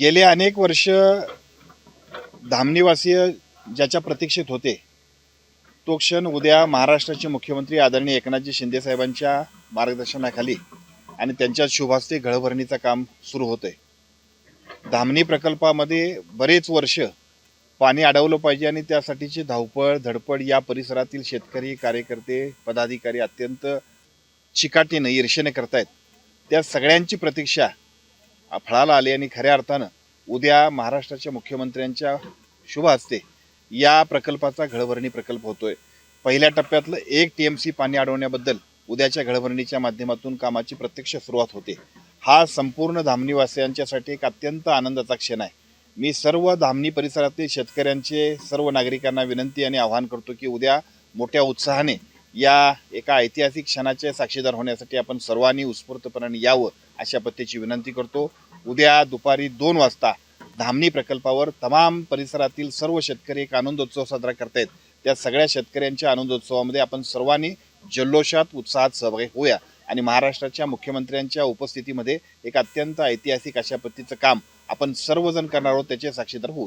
गेले अनेक वर्ष धामणीवासीय ज्याच्या प्रतीक्षेत होते तो क्षण उद्या महाराष्ट्राचे मुख्यमंत्री आदरणीय एकनाथजी शिंदे साहेबांच्या मार्गदर्शनाखाली आणि त्यांच्या शुभास्ते घळभरणीचं काम सुरू होतंय. धामणी प्रकल्पामध्ये बरेच वर्ष पाणी अडवलं पाहिजे आणि त्यासाठीची धावपळ धडपड या परिसरातील शेतकरी कार्यकर्ते पदाधिकारी अत्यंत चिकाटीनं ईर्षेने करतायत. त्या सगळ्यांची प्रतीक्षा फळाला आली आणि खऱ्या अर्थानं उद्या महाराष्ट्राच्या मुख्यमंत्र्यांच्या शुभ हस्ते या प्रकल्पाचा घळभरणी प्रकल्प होतोय. पहिल्या टप्प्यातलं एक टी एम सी पाणी अडवण्याबद्दल उद्याच्या घळभरणीच्या माध्यमातून कामाची प्रत्यक्ष सुरुवात होते. हा संपूर्ण धामणीवासियांच्यासाठी एक अत्यंत आनंदाचा क्षण आहे. मी सर्व धामणी परिसरातील शेतकऱ्यांचे सर्व नागरिकांना विनंती आणि आवाहन करतो की उद्या मोठ्या उत्साहाने या एका ऐतिहासिक क्षणाचे साक्षीदार होण्यासाठी आपण सर्वांनी उत्स्फूर्तपणाने यावं अशा पद्धतीची विनंती करतो. उद्या दुपारी दोन वाजता धामणी प्रकल्पावर तमाम परिसरातील सर्व शेतकरी एक आनंदोत्सव साजरा करतायत. त्या सगळ्या शेतकऱ्यांच्या आनंदोत्सवामध्ये आपण सर्वांनी जल्लोषात उत्साहात सहभागी होऊया. आणि महाराष्ट्राच्या मुख्यमंत्र्यांच्या उपस्थितीमध्ये एक अत्यंत ऐतिहासिक अशा पद्धतीचं काम आपण सर्वजण करणार आहोत त्याचे साक्षीदार होऊ